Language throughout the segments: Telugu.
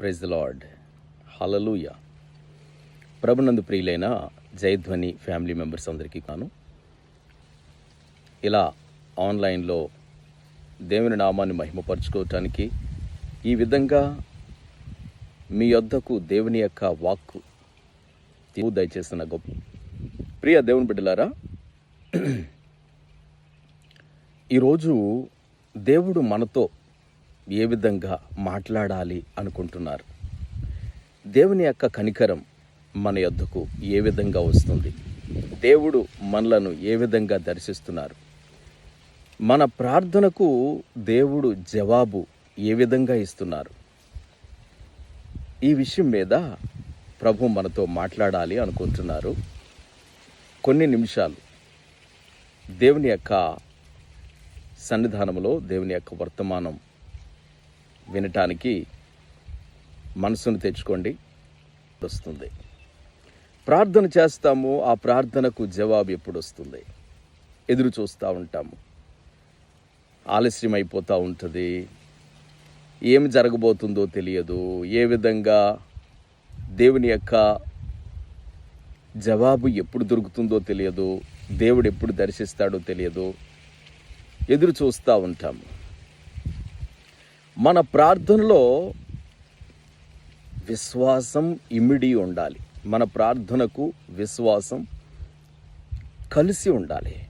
ప్రెజ్ ద లార్డ్ హలలుయ ప్రభునందు ప్రియులైన జయధ్వని ఫ్యామిలీ మెంబర్స్ అందరికీ కాను ఇలా ఆన్లైన్లో దేవుని నామాన్ని మహిమపరచుకోవటానికి ఈ విధంగా మీ యొద్దకు దేవుని యొక్క వాక్కు దయచేసిన గొప్ప ప్రియ దేవుని బిడ్డలారా ఈరోజు దేవుడు మనతో ఏ విధంగా మాట్లాడాలి అనుకుంటున్నారు? దేవుని యొక్క కనికరం మన యొద్దకు ఏ విధంగా వస్తుంది? దేవుడు మనలను ఏ విధంగా దర్శిస్తున్నారు? మన ప్రార్థనకు దేవుడు జవాబు ఏ విధంగా ఇస్తున్నారు? ఈ విషయం మీద ప్రభు మనతో మాట్లాడాలి అనుకుంటున్నారు. కొన్ని నిమిషాలు దేవుని యొక్క సన్నిధానంలో దేవుని యొక్క వర్తమానం వినటానికి మనసును తెచ్చుకోండి. వస్తుంది. ప్రార్థన చేస్తాము ఆ ప్రార్థనకు జవాబు ఎప్పుడు వస్తుంది ఎదురు చూస్తూ ఉంటాము. ఆలస్యం అయిపోతూ ఉంటుంది. ఏమి జరగబోతుందో తెలియదు. ఏ విధంగా దేవుని యొక్క జవాబు ఎప్పుడు దొరుకుతుందో తెలియదు. దేవుడు ఎప్పుడు దర్శిస్తాడో తెలియదు. ఎదురు చూస్తూ ఉంటాము. మన ప్రార్థనలో విశ్వాసం ఇమిడి ఉండాలి. మన ప్రార్థనకు విశ్వాసం కలిసి ఉండాలి.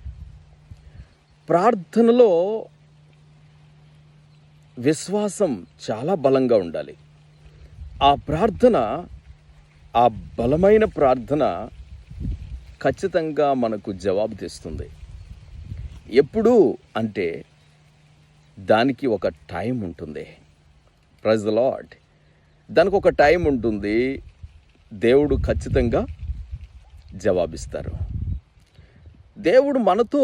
ప్రార్థనలో విశ్వాసం చాలా బలంగా ఉండాలి. ఆ ప్రార్థన ఆ బలమైన ప్రార్థన ఖచ్చితంగా మనకు జవాబు తెస్తుంది. ఎప్పుడు అంటే దానికి ఒక టైం ఉంటుంది. ప్రైజ్ ద లాడ్ దానికి ఒక టైం ఉంటుంది. దేవుడు ఖచ్చితంగా జవాబిస్తారు. దేవుడు మనతో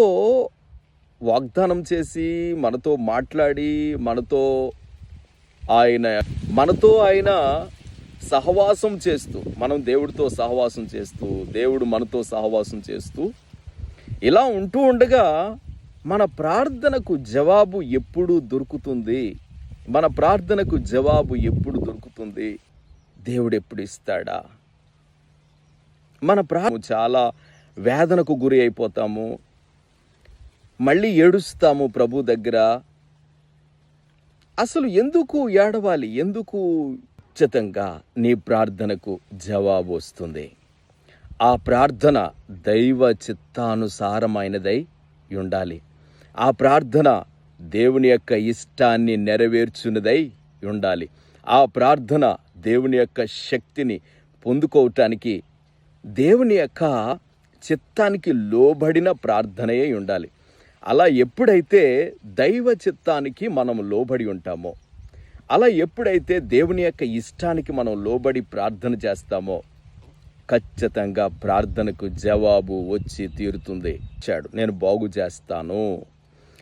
వాగ్దానం చేసి మనతో మాట్లాడి మనతో ఆయన మనతో ఆయన సహవాసం చేస్తూ మనం దేవుడితో సహవాసం చేస్తూ దేవుడు మనతో సహవాసం చేస్తూ ఇలా ఉంటూ ఉండగా మన ప్రార్థనకు జవాబు ఎప్పుడు దొరుకుతుంది? మన ప్రార్థనకు జవాబు ఎప్పుడు దొరుకుతుంది? దేవుడు ఎప్పుడు ఇస్తాడా? మన ప్రా చాలా వేదనకు గురి అయిపోతాము. మళ్ళీ ఏడుస్తాము ప్రభు దగ్గర. అసలు ఎందుకు ఏడవాలి? ఎందుకు ఉచితంగా నీ ప్రార్థనకు జవాబు వస్తుంది? ఆ ప్రార్థన దైవ చిత్తానుసారమైనదై ఉండాలి. ఆ ప్రార్థన దేవుని యొక్క ఇష్టాన్ని నెరవేర్చున్నదై ఉండాలి. ఆ ప్రార్థన దేవుని యొక్క శక్తిని పొందుకోవటానికి దేవుని యొక్క చిత్తానికి లోబడిన ప్రార్థనయే ఉండాలి. అలా ఎప్పుడైతే దైవ చిత్తానికి మనం లోబడి ఉంటామో అలా ఎప్పుడైతే దేవుని యొక్క ఇష్టానికి మనం లోబడి ప్రార్థన చేస్తామో ఖచ్చితంగా ప్రార్థనకు జవాబు వచ్చి తీరుతుంది. ఇచ్చాడు నేను బాగు చేస్తాను.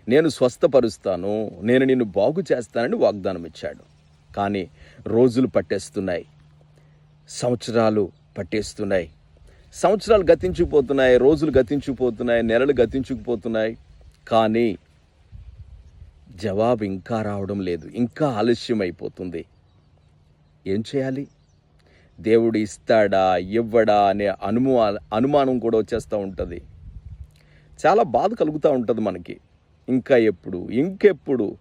నేను స్వస్థపరుస్తాను నేను నిన్ను బాగు చేస్తానని వాగ్దానం ఇచ్చాడు కానీ రోజులు పట్టేస్తున్నాయి సంవత్సరాలు పట్టేస్తున్నాయి. సంవత్సరాలు గతించుకుపోతున్నాయి రోజులు గతించుకుపోతున్నాయి నెలలు గతించుకుపోతున్నాయి కానీ జవాబు ఇంకా రావడం లేదు ఇంకా ఆలస్యం అయిపోతుంది ఏం చేయాలి? దేవుడు ఇస్తాడా ఇవ్వడా అనే అనుమా అనుమానం కూడా వచ్చేస్తూ ఉంటుంది. చాలా బాధ కలుగుతూ ఉంటుంది మనకి. ఇంకా ఎప్పుడు ఇంకెప్పుడు.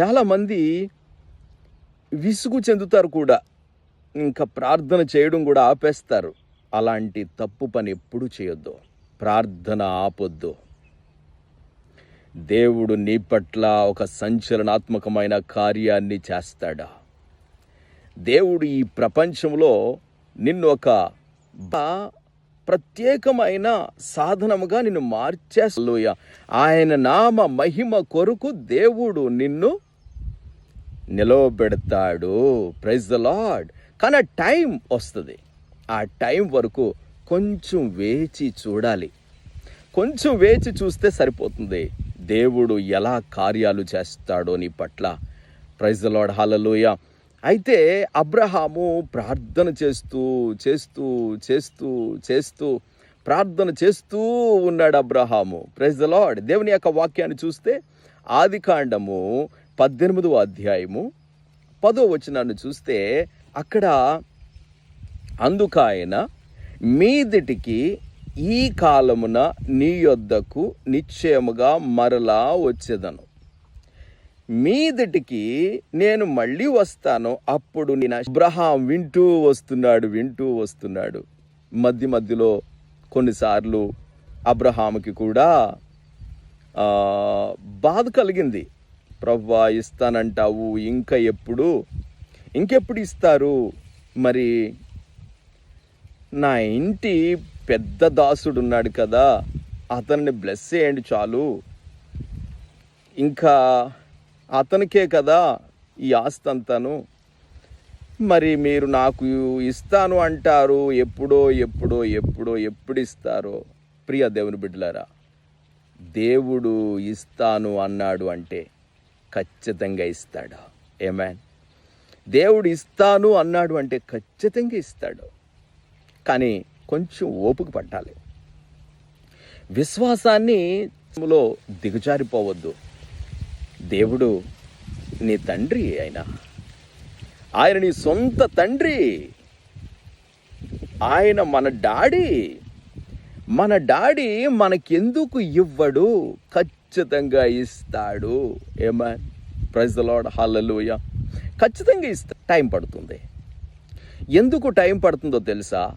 చాలామంది విసుగు చెందుతారు కూడా. ఇంకా ప్రార్థన చేయడం కూడా ఆపేస్తారు. అలాంటి తప్పు పని ఎప్పుడు చేయొద్దు. ప్రార్థన ఆపొద్దు. దేవుడు నీ పట్ల ఒక సంచలనాత్మకమైన కార్యాన్ని చేస్తాడా? దేవుడు ఈ ప్రపంచంలో నిన్ను ఒక బా- ప్రత్యేకమైన సాధనముగా నిన్ను మార్చేలోయ ఆయన నామ మహిమ కొరకు దేవుడు నిన్ను నిలవబెడతాడు. ప్రైజ్ ద లాడ్ కానీ ఆ టైం వస్తుంది. ఆ టైం వరకు కొంచెం వేచి చూడాలి. కొంచెం వేచి చూస్తే సరిపోతుంది. దేవుడు ఎలా కార్యాలు చేస్తాడో నీ పట్ల. ప్రైజ్ లాడ్ హలలోయ అయితే అబ్రహాము ప్రార్థన చేస్తూ చేస్తూ చేస్తూ చేస్తూ ప్రార్థన చేస్తూ ఉన్నాడు అబ్రహాము. ప్రైజ్ ద లాడ్ దేవుని యొక్క వాక్యాన్ని చూస్తే ఆది కాండము పద్దెనిమిదవ అధ్యాయము పదో వచనాన్ని చూస్తే అక్కడ అందుకాయన మీదిటికి ఈ కాలమున నీ యొద్దకు నిశ్చయముగా మరలా వచ్చేదను. మీదటికి నేను మళ్ళీ వస్తాను అప్పుడు నేను అబ్రహాం వింటూ వస్తున్నాడు వింటూ వస్తున్నాడు. మధ్య మధ్యలో కొన్నిసార్లు అబ్రహాంకి కూడా బాధ కలిగింది. ప్రవ్వా ఇస్తానంటావు ఇంకా ఎప్పుడు? ఇంకెప్పుడు ఇస్తారు? మరి నా ఇంటి పెద్ద దాసుడు ఉన్నాడు కదా అతన్ని బ్లెస్ చేయండి చాలు. ఇంకా అతనికే కదా ఈ ఆస్తి అంతాను మరి మీరు నాకు ఇస్తాను అంటారు. ఎప్పుడో ఎప్పుడో ఎప్పుడో ఎప్పుడు ఇస్తారో ప్రియ దేవుని బిడ్డలారా దేవుడు ఇస్తాను అన్నాడు అంటే ఖచ్చితంగా ఇస్తాడు. ఏమాన్ దేవుడు ఇస్తాను అన్నాడు అంటే ఖచ్చితంగా ఇస్తాడు. కానీ కొంచెం ఓపిక పట్టాలి. విశ్వాసాన్ని లో దిగజారిపోవద్దు. దేవుడు నీ తండ్రి ఆయన ఆయన నీ సొంత తండ్రి. ఆయన మన డాడీ. మన డాడీ మనకెందుకు ఇవ్వడు? ఖచ్చితంగా ఇస్తాడు. ఏమా ప్రైజ్ లాడ్ ఖచ్చితంగా ఇస్తా టైం పడుతుంది. ఎందుకు టైం పడుతుందో తెలుసా?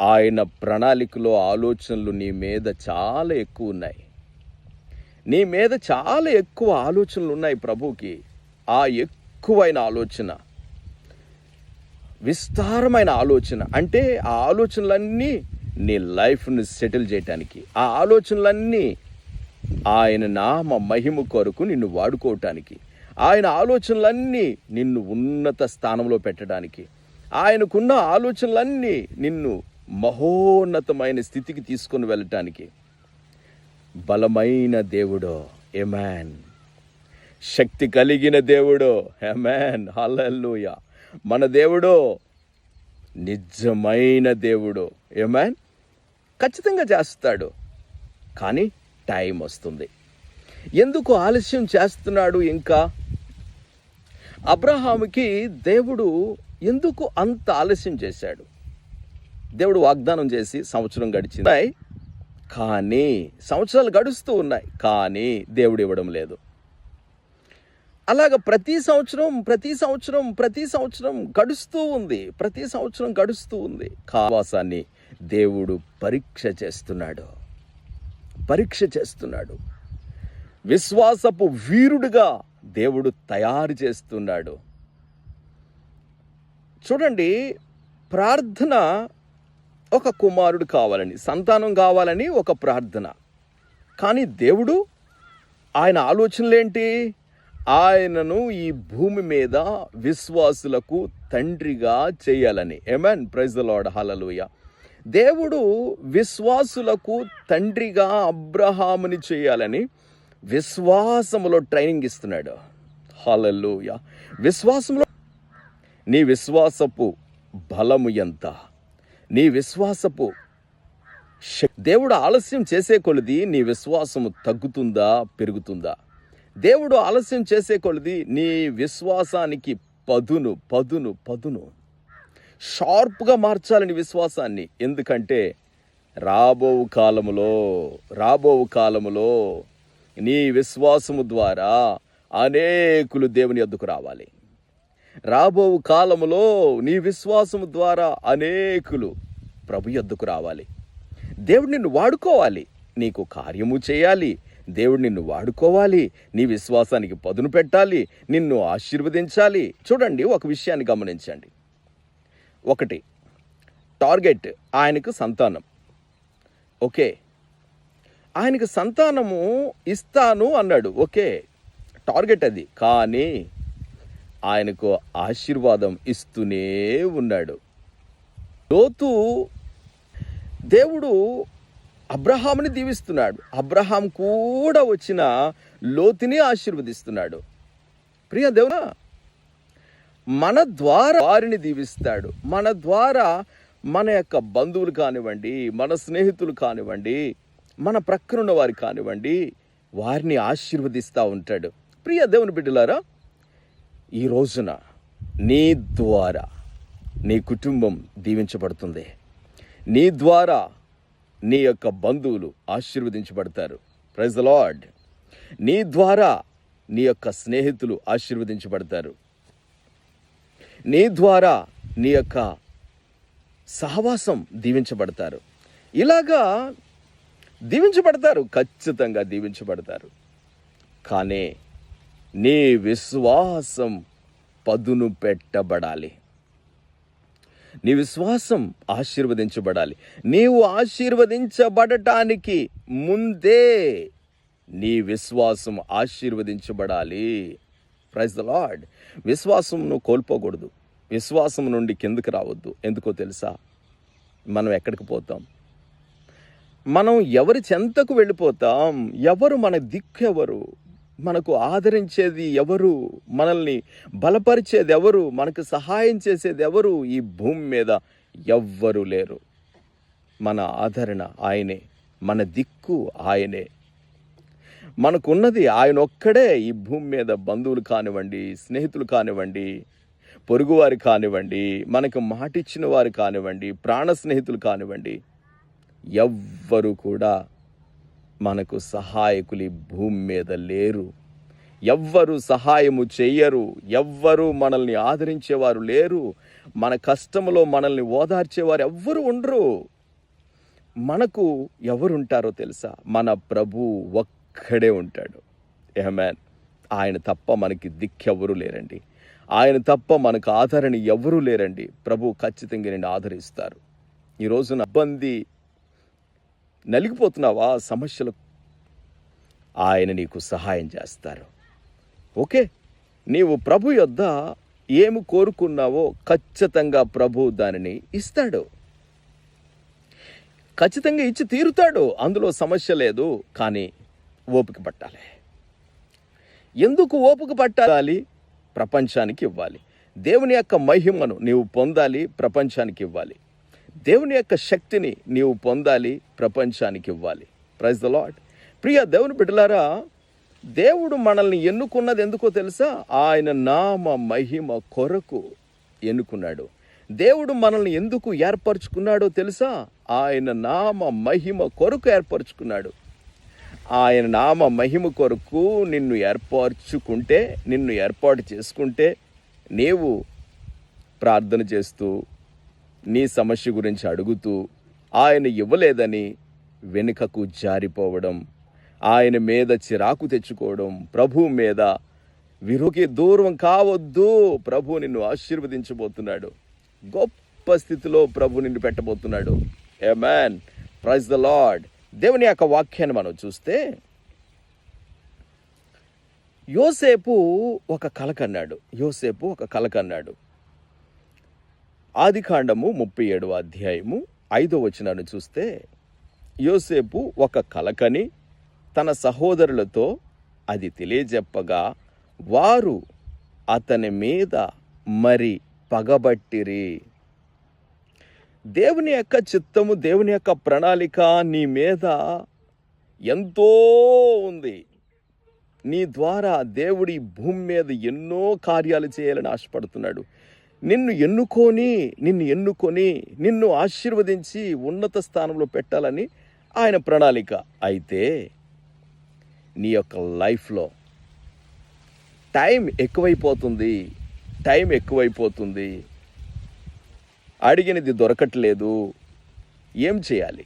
ఆయన ప్రణాళికలో ఆలోచనలు నీ మీద చాలా ఎక్కువ ఉన్నాయి. నీ మీద చాలా ఎక్కువ ఆలోచనలు ఉన్నాయి ప్రభుకి ఆ ఎక్కువైన ఆలోచన. విస్తారమైన ఆలోచన. అంటే ఆ ఆలోచనలన్నీ నీ లైఫ్ను సెటిల్ చేయటానికి. ఆ ఆలోచనలన్నీ ఆయన నామ మహిమ కొరకు నిన్ను వాడుకోవటానికి. ఆయన ఆలోచనలన్నీ నిన్ను ఉన్నత స్థానంలో పెట్టడానికి. ఆయనకున్న ఆలోచనలన్నీ నిన్ను మహోన్నతమైన స్థితికి తీసుకొని వెళ్ళటానికి. బలమైన దేవుడో. ఎమాన్ శక్తి కలిగిన దేవుడో. ఎమాన్ హల్లెలూయ మన దేవుడో నిజమైన దేవుడు. ఏమాన్ ఖచ్చితంగా చేస్తాడు. కానీ టైం వస్తుంది. ఎందుకు ఆలస్యం చేస్తున్నాడు ఇంకా? అబ్రహాముకి దేవుడు ఎందుకు అంత ఆలస్యం చేశాడు? దేవుడు వాగ్దానం చేసి సంవత్సరం గడిచింది. కానీ సంవత్సరాలు గడుస్తూ ఉన్నాయి కానీ దేవుడు ఇవ్వడం లేదు. అలాగ ప్రతి సంవత్సరం ప్రతి సంవత్సరం ప్రతి సంవత్సరం గడుస్తూ ఉంది ప్రతి సంవత్సరం గడుస్తూ ఉంది. కావాసాన్ని దేవుడు పరీక్ష చేస్తున్నాడు పరీక్ష చేస్తున్నాడు. విశ్వాసపు వీరుడుగా దేవుడు తయారు చేస్తున్నాడు. చూడండి ప్రార్థన ఒక కుమారుడు కావాలని సంతానం కావాలని ఒక ప్రార్థన. కానీ దేవుడు ఆయన ఆలోచనలేంటి? ఆయనను ఈ భూమి మీద విశ్వాసులకు తండ్రిగా చేయాలని. ఎమెన్ ప్రైజ్ లార్డ్ హలలుయ దేవుడు విశ్వాసులకు తండ్రిగా అబ్రహాముని చేయాలని విశ్వాసములో ట్రైనింగ్ ఇస్తున్నాడు. హలలుయ విశ్వాసంలో నీ విశ్వాసపు బలము ఎంత? నీ విశ్వాసపు దేవుడు ఆలస్యం చేసే కొలది నీ విశ్వాసము తగ్గుతుందా పెరుగుతుందా? దేవుడు ఆలస్యం చేసే కొలది నీ విశ్వాసానికి పదును పదును పదును. షార్ప్గా మార్చాలని విశ్వాసాన్ని. ఎందుకంటే రాబో కాలములో రాబో కాలములో నీ విశ్వాసము ద్వారా అనేకులు దేవుని ఎద్దుకు రావాలి. రాబో కాలములో నీ విశ్వాసము ద్వారా అనేకులు ప్రభు యొద్దకు రావాలి. దేవుడు నిన్ను వాడుకోవాలి. నీకు కార్యము చేయాలి. దేవుడు నిన్ను వాడుకోవాలి. నీ విశ్వాసానికి పదును పెట్టాలి. నిన్ను ఆశీర్వదించాలి. చూడండి ఒక విషయాన్ని గమనించండి. ఒకటి టార్గెట్ ఆయనకు సంతానం. ఓకే. ఆయనకు సంతానము ఇస్తాను అన్నాడు. ఓకే. టార్గెట్ అది. కానీ ఆయనకు ఆశీర్వాదం ఇస్తూనే ఉన్నాడు. లోతు దేవుడు అబ్రహాముని దీవిస్తున్నాడు. అబ్రహాం కూడా వచ్చిన లోతుని ఆశీర్వదిస్తున్నాడు. ప్రియ దేవునా మన ద్వారా వారిని దీవిస్తాడు. మన ద్వారా మన యొక్క బంధువులు కానివ్వండి మన స్నేహితులు కానివ్వండి మన ప్రక్కనున్న వారు కానివ్వండి వారిని ఆశీర్వదిస్తూ ఉంటాడు. ప్రియ దేవుని బిడ్డలారా ఈ రోజున నీ ద్వారా నీ కుటుంబం దీవించబడుతుంది. నీ ద్వారా నీ యొక్క బంధువులు ఆశీర్వదించబడతారు. ప్రైజ్ ద లార్డ్ నీ ద్వారా నీ యొక్క స్నేహితులు ఆశీర్వదించబడతారు. నీ ద్వారా నీ యొక్క సహవాసం దీవించబడతారు. ఇలాగా దీవించబడతారు ఖచ్చితంగా దీవించబడతారు. కానీ నీ విశ్వాసం పదును పెట్టబడాలి. నీ విశ్వాసం ఆశీర్వదించబడాలి. నీవు ఆశీర్వదించబడటానికి ముందే నీ విశ్వాసం ఆశీర్వదించబడాలి. ప్రైజ్ ద లార్డ్ విశ్వాసంను కోల్పోకూడదు. విశ్వాసం నుండి కిందకి రావద్దు. ఎందుకో తెలుసా? మనం ఎక్కడికి పోతాం? మనం ఎవరి చెంతకు వెళ్ళిపోతాం? ఎవరు మన దిక్కు ఎవరు? మనకు ఆదరించేది ఎవరు? మనల్ని బలపరిచేది ఎవరు? మనకు సహాయం చేసేది ఎవరు? ఈ భూమి మీద ఎవ్వరు లేరు. మన ఆదరణ ఆయనే. మన దిక్కు ఆయనే. మనకున్నది ఆయన ఒక్కడే. ఈ భూమి మీద బంధువులు కానివ్వండి స్నేహితులు కానివ్వండి పొరుగువారు కానివ్వండి మనకు మాటిచ్చిన వారు కానివ్వండి ప్రాణ స్నేహితులు కానివ్వండి ఎవ్వరు కూడా మనకు సహాయకులు భూమి మీద లేరు. ఎవ్వరు సహాయము చెయ్యరు. ఎవ్వరు మనల్ని ఆదరించేవారు లేరు. మన కష్టములో మనల్ని ఓదార్చేవారు ఎవ్వరు ఉండరు. మనకు ఎవరుంటారో తెలుసా? మన ప్రభు ఒక్కడే ఉంటాడు. ఏమేన్? ఆయన తప్ప మనకి దిక్కెవ్వరూ లేరండి. ఆయన తప్ప మనకు ఆదరణ ఎవరూ లేరండి. ప్రభు ఖచ్చితంగా నేను ఆదరిస్తారు. ఈరోజు ఇబ్బంది నలిగిపోతున్నావా? సమస్యలు ఆయన నీకు సహాయం చేస్తారు. ఓకే? నీవు ప్రభు యొద్ద ఏమి కోరుకున్నావో ఖచ్చితంగా ప్రభు దానిని ఇస్తాడు. ఖచ్చితంగా ఇచ్చి తీరుతాడు. అందులో సమస్య లేదు కానీ ఓపిక పట్టాలి. ఎందుకు ఓపిక పట్టాలి? ప్రపంచానికి ఇవ్వాలి. దేవుని యొక్క మహిమను నీవు పొందాలి ప్రపంచానికి ఇవ్వాలి. దేవుని యొక్క శక్తిని నీవు పొందాలి ప్రపంచానికి ఇవ్వాలి. ప్రైజ్ ద లాడ్ ప్రియ దేవుని బిడ్డలారా దేవుడు మనల్ని ఎన్నుకున్నది ఎందుకో తెలుసా? ఆయన నామ మహిమ కొరకు ఎన్నుకున్నాడు. దేవుడు మనల్ని ఎందుకు ఏర్పరచుకున్నాడో తెలుసా? ఆయన నామ మహిమ కొరకు ఏర్పరచుకున్నాడు. ఆయన నామ మహిమ కొరకు నిన్ను ఏర్పరచుకుంటే నిన్ను ఏర్పాటు చేసుకుంటే నీవు ప్రార్థన చేస్తూ నీ సమస్య గురించి అడుగుతూ ఆయన ఇవ్వలేదని వెనుకకు జారిపోవడం ఆయన మీద చిరాకు తెచ్చుకోవడం ప్రభు మీద విరుకి దూరం కావద్దు. ప్రభు నిన్ను ఆశీర్వదించబోతున్నాడు. గొప్ప స్థితిలో ప్రభు నిన్ను పెట్టబోతున్నాడు. Amen praise the Lord దేవుని యొక్క వాక్యాన్ని మనం చూస్తే యోసేపు ఒక కలకన్నాడు. యోసేపు ఒక కలకన్నాడు. ఆదికాండము ముప్పై ఏడవ అధ్యాయము ఐదో వచనాన్ని చూస్తే యోసేపు ఒక కలకని తన సహోదరులతో అది తెలియజెప్పగా వారు అతని మీద మరి పగబట్టిరి. దేవుని యొక్క చిత్తము దేవుని యొక్క ప్రణాళిక నీ మీద ఎంతో ఉంది. నీ ద్వారా దేవుడి భూమి మీద ఎన్నో కార్యాలు చేయాలని ఆశపడుతున్నాడు. నిన్ను ఎన్నుకొని నిన్ను ఎన్నుకొని నిన్ను ఆశీర్వదించి ఉన్నత స్థానంలో పెట్టాలని ఆయన ప్రణాళిక. అయితే నీ యొక్క లైఫ్లో టైం ఎక్కువైపోతుంది టైం ఎక్కువైపోతుంది. అడిగినది దొరకట్లేదు. ఏం చేయాలి?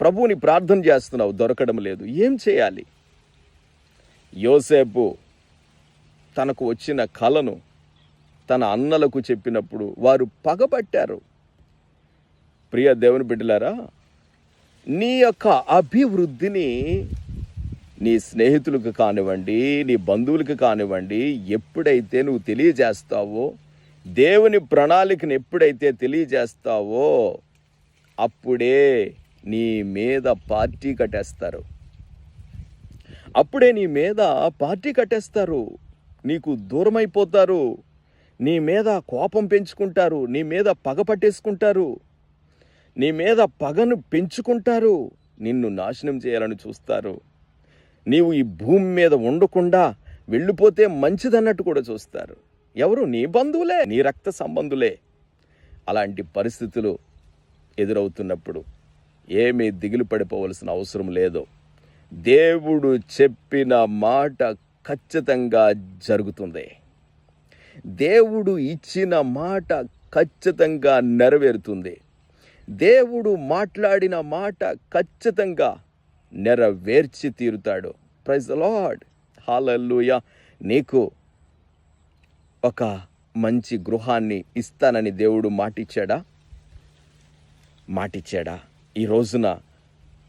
ప్రభువుని ప్రార్థన చేస్తున్నావు దొరకడం లేదు. ఏం చేయాలి? యోసేపు తనకు వచ్చిన కలను తన అన్నలకు చెప్పినప్పుడు వారు పగబట్టారు. ప్రియ దేవుని బిడ్డలారా నీ యొక్క అభివృద్ధిని నీ స్నేహితులకు కానివ్వండి నీ బంధువులకు కానివ్వండి ఎప్పుడైతే నువ్వు తెలియజేస్తావో దేవుని ప్రణాళికను ఎప్పుడైతే తెలియజేస్తావో అప్పుడే నీ మీద పార్టీ కట్టేస్తారు. అప్పుడే నీ మీద పార్టీ కట్టేస్తారు. నీకు దూరమైపోతారు. నీ మీద కోపం పెంచుకుంటారు నీ మీద పగ పట్టేసుకుంటారు నీ మీద పగను పెంచుకుంటారు నిన్ను నాశనం చేయాలని చూస్తారు. నీవు ఈ భూమి మీద ఉండకుండా వెళ్ళిపోతే మంచిదన్నట్టు కూడా చూస్తారు. ఎవరు? నీ బంధువులే నీ రక్త సంబంధులే. అలాంటి పరిస్థితులు ఎదురవుతున్నప్పుడు ఏమీ దిగులు పడిపోవలసిన అవసరం లేదు. దేవుడు చెప్పిన మాట ఖచ్చితంగా జరుగుతుంది. దేవుడు ఇచ్చిన మాట ఖచ్చితంగా నెరవేరుతుంది. దేవుడు మాట్లాడిన మాట ఖచ్చితంగా నెరవేర్చి తీరుతాడు. ప్రైజ్ లార్డ్ హాలూయ నీకు ఒక మంచి గృహాన్ని ఇస్తానని దేవుడు మాటిచ్చాడా? మాటిచ్చాడా? ఈ రోజున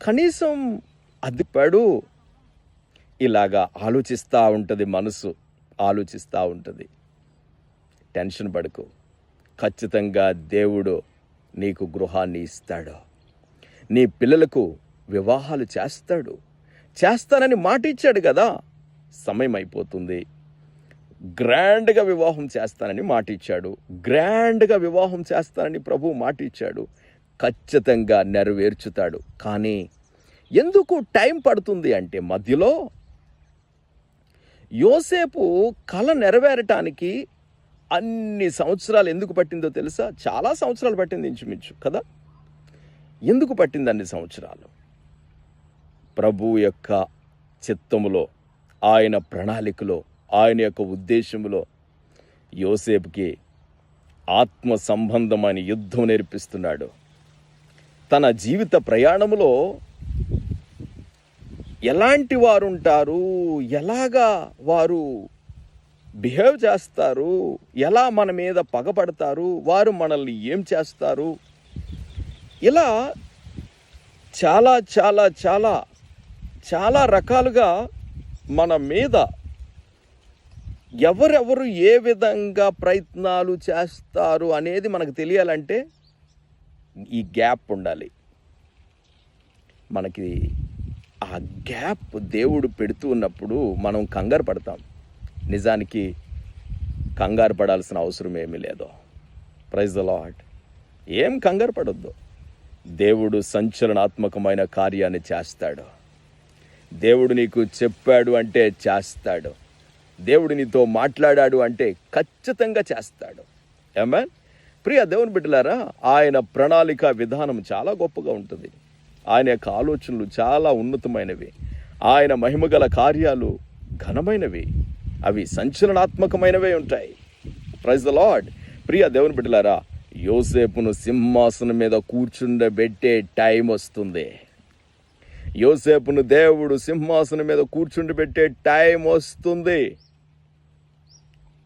కనీసం అదిపడు ఇలాగా ఆలోచిస్తూ ఉంటుంది మనసు ఆలోచిస్తూ ఉంటుంది. టెన్షన్ పడకు. ఖచ్చితంగా దేవుడు నీకు గృహాన్ని ఇస్తాడు. నీ పిల్లలకు వివాహాలు చేస్తాడు. చేస్తానని మాట ఇచ్చాడు కదా. సమయం అయిపోతుంది. గ్రాండ్గా వివాహం చేస్తానని మాట ఇచ్చాడు గ్రాండ్గా వివాహం చేస్తానని ప్రభు మాట ఇచ్చాడు ఖచ్చితంగా నెరవేర్చుతాడు. కానీ ఎందుకు టైం పడుతుంది అంటే మధ్యలో? యోసేపు కళ నెరవేరటానికి అన్ని సంవత్సరాలు ఎందుకు పట్టిందో తెలుసా? చాలా సంవత్సరాలు పట్టింది ఇంచుమించు కదా? ఎందుకు పట్టింది అన్ని సంవత్సరాలు? ప్రభు యొక్క చిత్తములో ఆయన ప్రణాళికలో ఆయన యొక్క ఉద్దేశంలో యోసేపుకి ఆత్మ సంబంధమైన యుద్ధం నేర్పిస్తున్నాడు. తన జీవిత ప్రయాణంలో ఎలాంటి వారుంటారు? ఎలాగా వారు బిహేవ్ చేస్తారు ఎలా మన మీద పగపడతారు వారు మనల్ని ఏం చేస్తారు? ఇలా చాలా చాలా చాలా చాలా రకాలుగా మన మీద ఎవరెవరు ఏ విధంగా ప్రయత్నాలు చేస్తారు అనేది మనకు తెలియాలంటే ఈ గ్యాప్ ఉండాలి. మనకి ఆ గ్యాప్ దేవుడు పెడుతూ ఉన్నప్పుడు మనం కంగారు పడతాం. నిజానికి కంగారు పడాల్సిన అవసరం ఏమీ లేదు. ప్రైజ్ ద లాడ్ ఏం కంగారు పడొద్దు. దేవుడు సంచలనాత్మకమైన కార్యాన్ని చేస్తాడు. దేవుడు నీకు చెప్పాడు అంటే చేస్తాడు. దేవుడు నీతో మాట్లాడాడు అంటే ఖచ్చితంగా చేస్తాడు. ఏమన్ ప్రియ దేవుని బిడ్డలారా ఆయన ప్రణాళిక విధానం చాలా గొప్పగా ఉంటుంది. ఆయన యొక్క ఆలోచనలు చాలా ఉన్నతమైనవి. ఆయన మహిమగల కార్యాలు ఘనమైనవి. అవి సంచలనాత్మకమైనవే ఉంటాయి. ప్రైజ్ ద లార్డ్ ప్రియ దేవుని బిడ్డలారా యోసేపును సింహాసనం మీద కూర్చుండబెట్టే టైం వస్తుంది. యోసేపును దేవుడు సింహాసనం మీద కూర్చుండబెట్టే టైం వస్తుంది.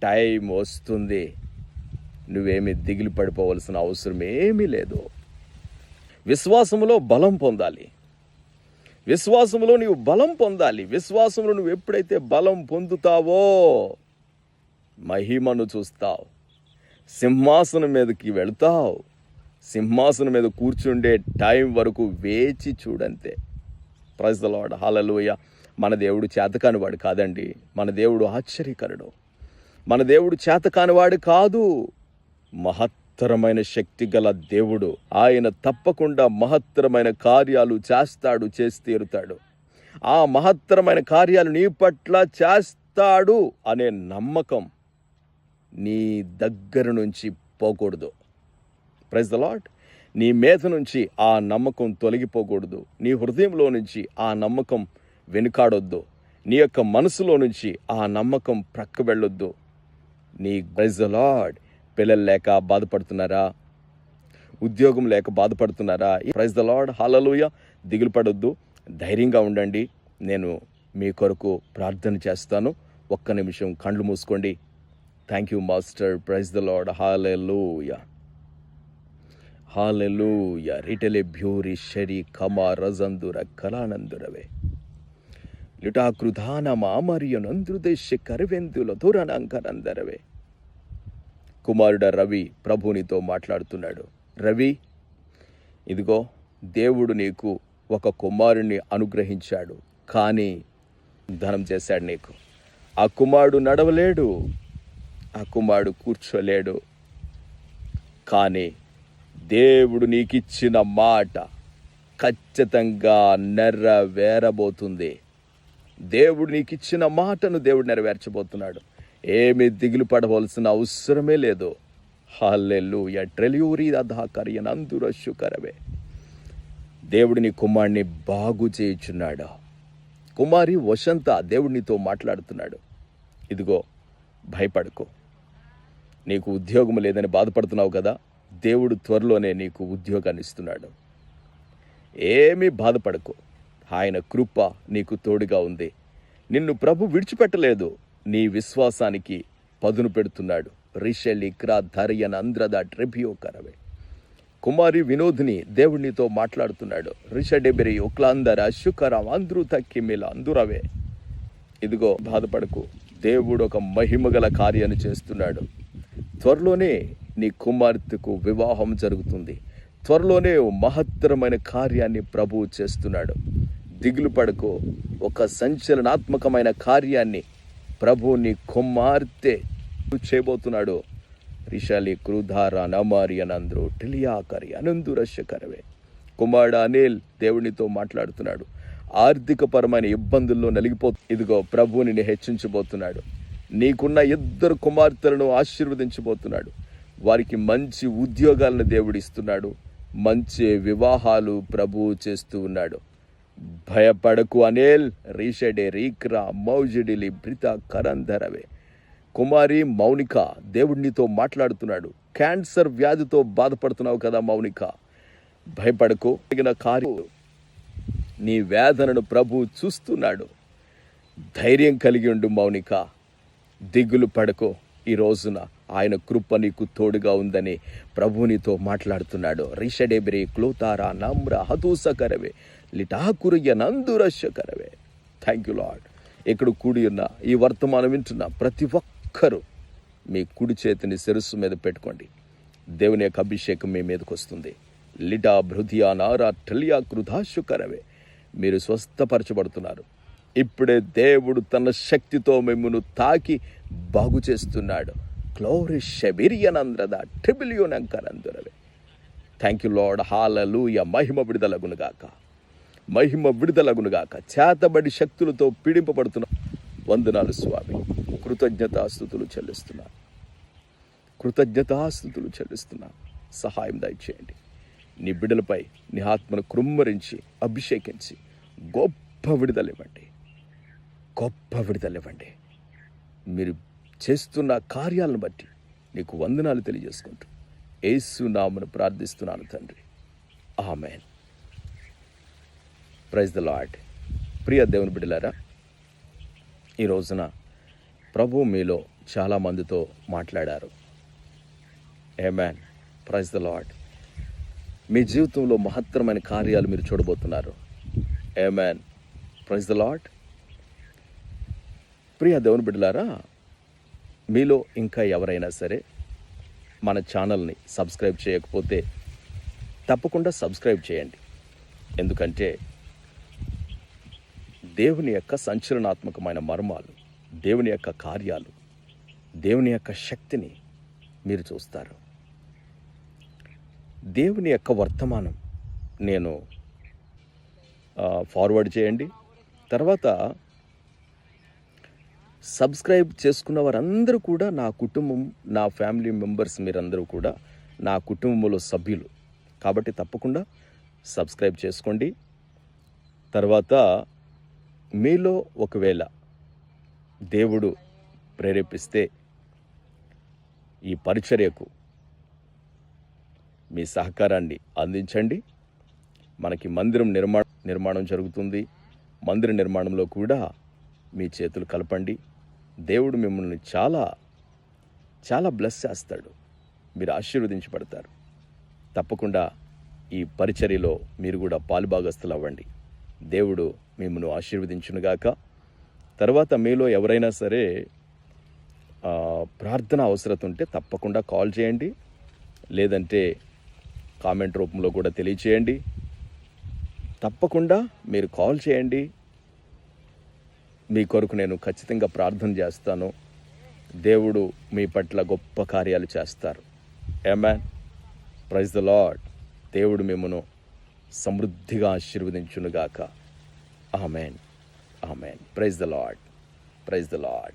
టైం వస్తుంది. నువ్వేమి దిగులు పడిపోవలసిన అవసరం ఏమీ లేదు. విశ్వాసములో బలం పొందాలి. విశ్వాసంలో నీవు బలం పొందాలి. విశ్వాసంలో నువ్వు ఎప్పుడైతే బలం పొందుతావో మహిమను చూస్తావు. సింహాసనం మీదకి వెళతావు. సింహాసనం మీద కూర్చుండే టైం వరకు వేచి చూడంతే. ప్రజలవాడ హాలలోయ మన దేవుడు చేతకానివాడు కాదండి. మన దేవుడు ఆశ్చర్యకరుడు. మన దేవుడు చేతకానివాడు కాదు. మహత్తరమైన శక్తి గల దేవుడు ఆయన తప్పకుండా మహత్తరమైన కార్యాలు చేస్తాడు చేసి తీరుతాడు. ఆ మహత్తరమైన కార్యాలు నీ పట్ల చేస్తాడు అనే నమ్మకం నీ దగ్గర నుంచి పోకూడదు. ప్రైజ్ ద లాట్ నీ మీద నుంచి ఆ నమ్మకం తొలగిపోకూడదు. నీ హృదయంలో నుంచి ఆ నమ్మకం వెనుకాడొద్దు. నీ యొక్క మనసులో నుంచి ఆ నమ్మకం ప్రక్క వెళ్ళొద్దు నీ ప్రైజ్ ద లాడ్ పిల్లలు లేక బాధపడుతున్నారా? ఉద్యోగం లేక బాధపడుతున్నారా? ప్రైజ్ ద లాడ్ హాలలోయ దిగులు పడొద్దు. ధైర్యంగా ఉండండి. నేను మీ కొరకు ప్రార్థన చేస్తాను. ఒక్క నిమిషం కండ్లు మూసుకోండి. Thank you master praise the Lord hallelujah hallelujah రిటెలే భ్యూరి షరి కమా రజందుర కళానందురవే లిటాకృధాన మామరియనందృదేశ కరివెందుల దూరనంకనందరవే కుమారుడ రవి ప్రభునితో మాట్లాడుతున్నాడు. రవి ఇదిగో దేవుడు నీకు ఒక కుమారుణ్ణి అనుగ్రహించాడు కానీ ధనం చేశాడు నీకు. ఆ కుమారుడు నడవలేడు ఆ కుమారుడు కూర్చోలేడు కానీ దేవుడు నీకిచ్చిన మాట ఖచ్చితంగా నెరవేరబోతుంది. దేవుడు నీకు ఇచ్చిన మాటను దేవుడు నెరవేర్చబోతున్నాడు. ఏమి దిగులు పడవలసిన అవసరమే లేదు. హాల్లెల్లు ఎట్రెల్యూరి అధాకర్యన్ అందురస్సు కరవే దేవుడిని కుమారుని బాగు చేయుచున్నాడు? కుమారి వసంత దేవుడినితో మాట్లాడుతున్నాడు. ఇదిగో భయపడకు. నీకు ఉద్యోగం లేదని బాధపడుతున్నావు కదా? దేవుడు త్వరలోనే నీకు ఉద్యోగాన్ని ఇస్తున్నాడు. ఏమీ బాధపడకు. ఆయన కృప నీకు తోడుగా ఉంది. నిన్ను ప్రభు విడిచిపెట్టలేదు. నీ విశ్వాసానికి పదును పెడుతున్నాడు. రిషలి ఇక్రా ధరియన్ అంద్రద ట్రిపియో కరవే. కుమారి వినోద్ని దేవుడినితో మాట్లాడుతున్నాడు. రిషడెబెరి ఒక్లాందర శుకరం అంద్రు తక్కిమిల అందురవే. ఇదిగో బాధపడకు. దేవుడు ఒక మహిమగల కార్యాన్ని చేస్తున్నాడు. త్వరలోనే నీ కుమార్తెకు వివాహం జరుగుతుంది. త్వరలోనే మహత్తరమైన కార్యాన్ని ప్రభువు చేస్తున్నాడు. దిగులు పడకు. ఒక సంచలనాత్మకమైన కార్యాన్ని ప్రభు నీ కుమార్తె చేయబోతున్నాడు. రిషాలి క్రూధార నమారి అనంద్రు టిలియాకరి అనందురశకరవే కుమారుడు అనిల్ దేవునితో మాట్లాడుతున్నాడు. ఆర్థికపరమైన ఇబ్బందుల్లో నలిగిపో ఇదిగో ప్రభువుని నిన్ను హెచ్చించబోతున్నాడు. నీకున్న ఇద్దరు కుమార్తెలను ఆశీర్వదించబోతున్నాడు. వారికి మంచి ఉద్యోగాలను దేవుడిస్తున్నాడు. మంచి వివాహాలు ప్రభువు చేస్తూ ఉన్నాడు. భయపడకు అనేల్. రీషడే రీక్రా మౌజిడిలి బ్రిత కరంధరవే. కుమారి మౌనిక దేవుడినితో మాట్లాడుతున్నాడు. క్యాన్సర్ వ్యాధితో బాధపడుతున్నావు కదా మౌనిక. భయపడకు. తగిన కార్యం నీ వేదనను ప్రభు చూస్తున్నాడు. ధైర్యం కలిగి ఉండు మౌనిక. దిగులు పడకో. ఈ రోజున ఆయన కృప నీకు తోడుగా ఉందని ప్రభునితో మాట్లాడుతున్నాడు. రిషడెబిరి క్లూతారా నమ్ర హతూసకరవే. లిటాకురయ్య నందురశకరవే థ్యాంక్ యూ లాడ్ ఇక్కడ కూడి ఉన్న ఈ వర్తమానం వింటున్న ప్రతి ఒక్కరూ మీ కుడి చేతిని శిరస్సు మీద పెట్టుకోండి. దేవుని యొక్క అభిషేకం మీ మీదకి వస్తుంది. లిటా భృతియా నారా టలియా కృధాశుకరవే. మీరు స్వస్థపరచబడుతున్నారు. ఇప్పుడే దేవుడు తన శక్తితో మిమ్మను తాకి బాగు చేస్తున్నాడు. క్లోరి షబిరియనంద్రద ట్రిబిలియోనంకరందురవే థ్యాంక్ యూ లార్డ్ హాలూయ మహిమ విడుదలగునుగాక మహిమ విడుదలగునుగాక చేతబడి శక్తులతో పీడింపబడుతున్న వందనాలు స్వామి. కృతజ్ఞతాస్థుతులు చెల్లిస్తున్నా. కృతజ్ఞతాస్థుతులు చెల్లిస్తున్నా. సహాయం దయచేయండి. నీ బిడ్డలపై నీ ఆత్మను కృమ్మరించి అభిషేకించి గొప్ప విడుదలివ్వండి. గొప్ప విడుదలివ్వండి. మీరు చేస్తున్న కార్యాలను బట్టి నీకు వందనాలు తెలియజేసుకుంటూ ఏసు నామను ప్రార్థిస్తున్నాను తండ్రి. ఆమెన్. ప్రైజ్ ద లాడ్ ప్రియ దేవుని బిడ్డలారా ఈ రోజున ప్రభు మీలో చాలా మందితో మాట్లాడారు. మ్యాన్ ప్రైజ్ ద లాడ్ మీ జీవితంలో మహత్తరమైన కార్యాలు మీరు చూడబోతున్నారు. Amen praise the lord ప్రియ దేవుని బిడ్డలారా మీలో ఇంకా ఎవరైనా సరే మన ఛానల్ని సబ్స్క్రైబ్ చేయకపోతే తప్పకుండా సబ్స్క్రైబ్ చేయండి. ఎందుకంటే దేవుని యొక్క సంచలనాత్మకమైన మర్మాలు దేవుని యొక్క కార్యాలు దేవుని యొక్క శక్తిని మీరు చూస్తారు. దేవుని యొక్క వర్తమానం నేను ఫార్వర్డ్ చేయండి. తర్వాత సబ్స్క్రైబ్ చేసుకున్న వారందరూ కూడా నా కుటుంబం నా ఫ్యామిలీ మెంబర్స్ మీరందరూ కూడా నా కుటుంబంలో సభ్యులు. కాబట్టి తప్పకుండా సబ్స్క్రైబ్ చేసుకోండి. తర్వాత మీలో ఒకవేళ దేవుడు ప్రేరేపిస్తే ఈ పరిచర్యకు మీ సహకారాన్ని అందించండి. మనకి మందిరం నిర్మాణ నిర్మాణం జరుగుతుంది. మందిర నిర్మాణంలో కూడా మీ చేతులు కలపండి. దేవుడు మిమ్మల్ని చాలా చాలా బ్లెస్ చేస్తాడు. మీరు ఆశీర్వదించబడతారు. తప్పకుండా ఈ పరిచర్యలో మీరు కూడా పాలుభాగస్తులు అవ్వండి దేవుడు మిమ్మను ఆశీర్వదించునుగాక. తర్వాత మీలో ఎవరైనా సరే ప్రార్థన అవసరత ఉంటే తప్పకుండా కాల్ చేయండి. లేదంటే కామెంట్ రూపంలో కూడా తెలియచేయండి. తప్పకుండా మీరు కాల్ చేయండి. మీ కొరకు నేను ఖచ్చితంగా ప్రార్థన చేస్తాను. దేవుడు మీ పట్ల గొప్ప కార్యాలు చేస్తారు. ఏమాన్ ప్రైజ్ ద లాడ్ దేవుడు మిమ్మను సమృద్ధిగా ఆశీర్వదించునుగాక. Amen. Amen. Praise the Lord praise the Lord